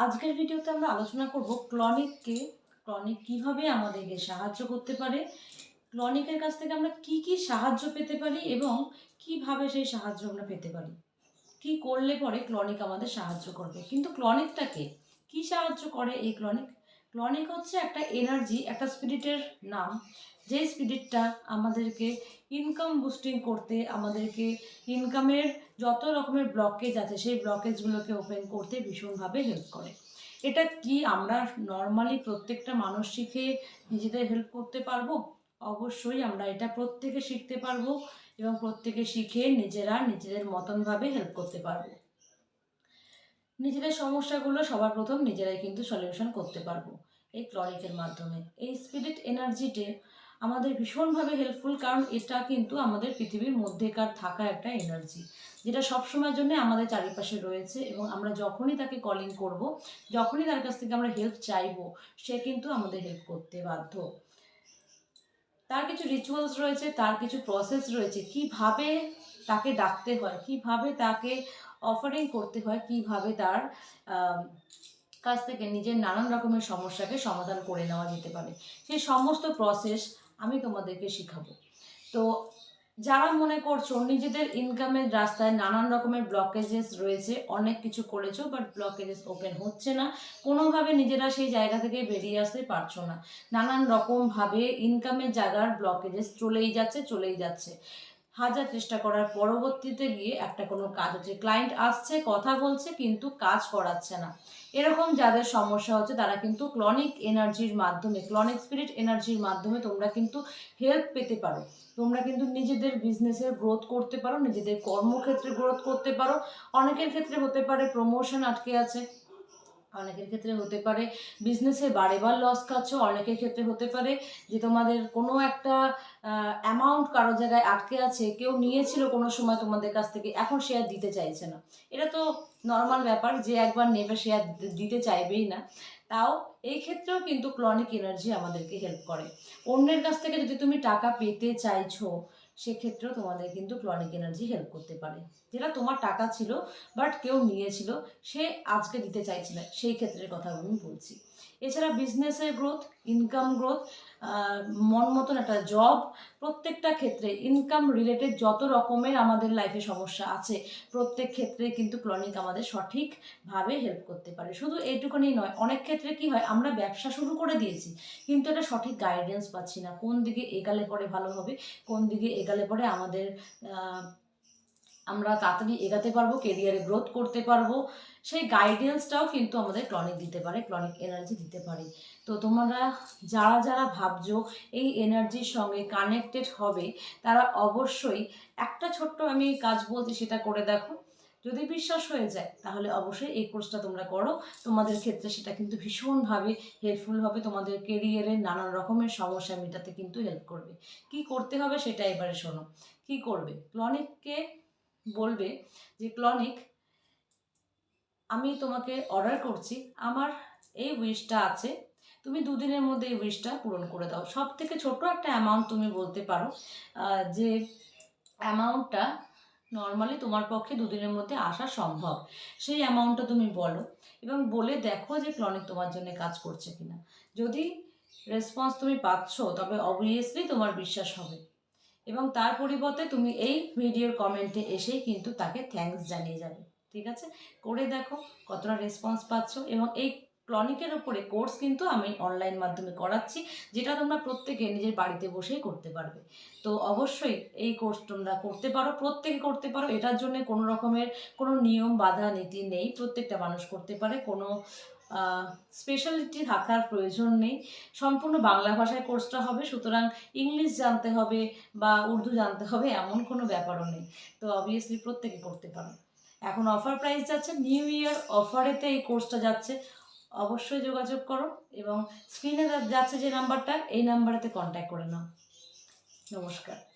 আজকের ভিডিওতে আমরা আলোচনা করব ক্লনিককে, ক্লনিক কীভাবে আমাদেরকে সাহায্য করতে পারে, ক্লনিকের কাছ থেকে আমরা কি কি সাহায্য পেতে পারি এবং কীভাবে সেই সাহায্য আমরা পেতে পারি। কি করলে পরে ক্লনিক আমাদের সাহায্য করবে? কিন্তু ক্লনিকটাকে কি সাহায্য করে এই ক্লনিক? ক্লনিক হচ্ছে একটা এনার্জি, একটা স্পিরিটের নাম। যে স্পিরিটটা আমাদেরকে ইনকাম বুস্টিং করতে, আমাদেরকে ইনকামের যত রকমের ব্লকেজ আছে, সেই ব্লকেজগুলোকে ওপেন করতে ভীষণভাবে হেল্প করে। এটা কি আমরা নর্মালি প্রত্যেকটা মানুষ শিখে নিজেদের হেল্প করতে পারব? অবশ্যই আমরা এটা প্রত্যেকে শিখতে পারব এবং প্রত্যেকে শিখে নিজেরা নিজেদের মতনভাবে হেল্প করতে পারব। নিজেদের সমস্যাগুলো সবার প্রথম নিজেরাই কিন্তু সলিউশন করতে পারব। এই ক্লরিকের মাধ্যমে। এই স্পিরিট এনার্জিতে আমাদের ভীষণভাবে হেল্পফুল কারণ এটা কিন্তু আমাদের পৃথিবীর মধ্যেকার থাকা একটা এনার্জি যেটা সবসময়ের জন্য আমাদের চারিপাশে রয়েছে এবং আমরা যখনই তাকে কলিং করব, যখনই তার কাছ থেকে আমরা হেল্প চাইব, সে কিন্তু আমাদের হেল্প করতে বাধ্য। তার কিছু রিচুয়ালস রয়েছে, তার কিছু প্রসেস রয়েছে, কীভাবে তাকে ডাকতে হয়, কীভাবে তাকে অফারিং করতে হয়, কীভাবে তার কাছ থেকে নিজের নানান রকমের সমস্যাকে সমাধান করে নেওয়া যেতে পারে। সেই সমস্ত প্রসেস আমি তোমাদেরকে শেখাবো। তো যারা মনে করছ নিজেদের ইনকামের রাস্তায় নানান রকমের ব্লকেজেস রয়েছে, অনেক কিছু করেছ বাট ব্লকেজেস ওপেন হচ্ছে না। কোনোভাবে নিজেরা সেই জায়গা থেকে বেরিয়ে আসতে পারছ না। নানান রকমভাবে ইনকামের জায়গার ব্লকেজেস চলেই যাচ্ছে চলেই যাচ্ছে। হাজার চেষ্টা করার পরবর্তীতে গিয়ে একটা কোনো কাজ হচ্ছে। ক্লায়েন্ট আসছে, কথা বলছে, কিন্তু কাজ করাচ্ছে না। এরকম যাদের সমস্যা হচ্ছে, তারা কিন্তু ক্লনিক এনার্জির মাধ্যমে ক্লনিক স্পিরিট এনার্জির মাধ্যমে তোমরা কিন্তু হেল্প পেতে পারো। তোমরা কিন্তু নিজেদের বিজনেসের গ্রোথ করতে পারো, নিজেদের কর্মক্ষেত্রে গ্রোথ করতে পারো। অনেকের ক্ষেত্রে হতে পারে প্রমোশন আটকে আছে। অনেকের ক্ষেত্রে হতে পারে। বিজনেসে বারে বার লস খাচ্ছ, অনেকের ক্ষেত্রে হতে পারে যে তোমাদের কোনো একটা অ্যামাউন্ট কারও জায়গায় আটকে আছে, কেউ নিয়েছিল কোনো সময় তোমাদের কাছ থেকে, এখন আর দিতে চাইছে না। এটা তো নর্মাল ব্যাপার যে একবার নেবে আর দিতে চাইবেই না। তাও এই ক্ষেত্রেও কিন্তু ক্লনিক এনার্জি আমাদেরকে হেল্প করে। অন্যের কাছ থেকে যদি তুমি টাকা পেতে চাইছো সেক্ষেত্রেও তোমাদের কিন্তু ক্লনিক এনার্জি হেল্প করতে পারে। যেটা তোমার টাকা ছিল বাট কেউ নিয়েছিল, সে আজকে দিতে চাইছে না, সেই ক্ষেত্রের কথা আমি বলছি। এছাড়া বিজনেসের গ্রোথ ইনকাম গ্রোথ মন মতন একটা জব প্রত্যেকটা ক্ষেত্রে ইনকাম রিলেটেড যত রকমের আমাদের লাইফে সমস্যা আছে, প্রত্যেক ক্ষেত্রে কিন্তু ক্লনিক আমাদের সঠিকভাবে হেল্প করতে পারে। শুধু এইটুকুনি নয়, অনেক ক্ষেত্রে কি হয়, আমরা ব্যবসা শুরু করে দিয়েছি, কিন্তু এটা সঠিক গাইডেন্স পাচ্ছি না, কোন দিকে এগালে পরে ভালো হবে, কোন দিকে এগালে পরে আমাদের আমরা তাড়াতাড়ি এগাতে পারব কেরিয়ারে গ্রোথ করতে পারব। সেই গাইডেন্সটাও কিন্তু আমাদের ক্লনিক দিতে পারে ক্লনিক এনার্জি দিতে পারে। তো তোমরা যারা যারা ভাবছ এই এনার্জির সঙ্গে কানেক্টেড হবে, তারা অবশ্যই একটা ছোট্ট আমি কাজ বলছি সেটা করে দেখো। যদি বিশ্বাস হয়ে যায়, তাহলে অবশ্যই এই কোর্সটা তোমরা করো। তোমাদের ক্ষেত্রে সেটা কিন্তু ভীষণভাবে হেল্পফুল হবে। তোমাদের কেরিয়ারের নানান রকমের সমস্যা মেটাতে কিন্তু হেল্প করবে। কি করতে হবে সেটা এবারে শোনো। কি করবে? ক্লনিককে বলবে যে, ক্লনিক, আমি তোমাকে অর্ডার করছি। আমার এই উইশটা আছে। তুমি দুদিনের মধ্যে এই উইশটা পূরণ করে দাও। সব থেকে ছোট একটা অ্যামাউন্ট তুমি বলতে পারো যে অ্যামাউন্টটা নর্মালি তোমার পক্ষে দুদিনের মধ্যে আসা সম্ভব। সেই অ্যামাউন্টটা তুমি বলো এবং বলে দেখো যে, ক্লনিক তোমার জন্য কাজ করছে কিনা। যদি রেসপন্স তুমি পাচ্ছ, তবে অবভিয়াসলি তোমার বিশ্বাস হবে। এবং তার পরিবর্তে তুমি এই ভিডিওর কমেন্টে এসেই কিন্তু তাকে থ্যাঙ্কস জানিয়ে যাবে, ঠিক আছে? করে দেখো কতটা রেসপন্স পাচ্ছ এবং এই ক্লনিকের ওপরে কোর্স কিন্তু আমি অনলাইন মাধ্যমে করাচ্ছি, যেটা তোমরা প্রত্যেকে নিজের বাড়িতে বসেই করতে পারবে। তো অবশ্যই এই কোর্স তোমরা করতে পারো, প্রত্যেকে করতে পারো, এটার জন্য কোনো রকমের কোনো নিয়ম বাধা নীতি নেই, প্রত্যেকটা মানুষ করতে পারে, কোনো স্পেশালিটি থাকার প্রয়োজন নেই। সম্পূর্ণ বাংলা ভাষায় কোর্সটা হবে, সুতরাং ইংলিশ জানতে হবে বা উর্দু জানতে হবে এমন কোনো ব্যাপারও নেই। তো অবভিয়াসলি প্রত্যেকে করতে পারো। এখন অফার প্রাইস যাচ্ছে নিউ ইয়ার অফারেতে এই কোর্সটা যাচ্ছে। অবশ্যই যোগাযোগ করো এবং স্ক্রিনে যাচ্ছে যে নাম্বারটা এই নাম্বারেতে কন্ট্যাক্ট করে নাও। নমস্কার।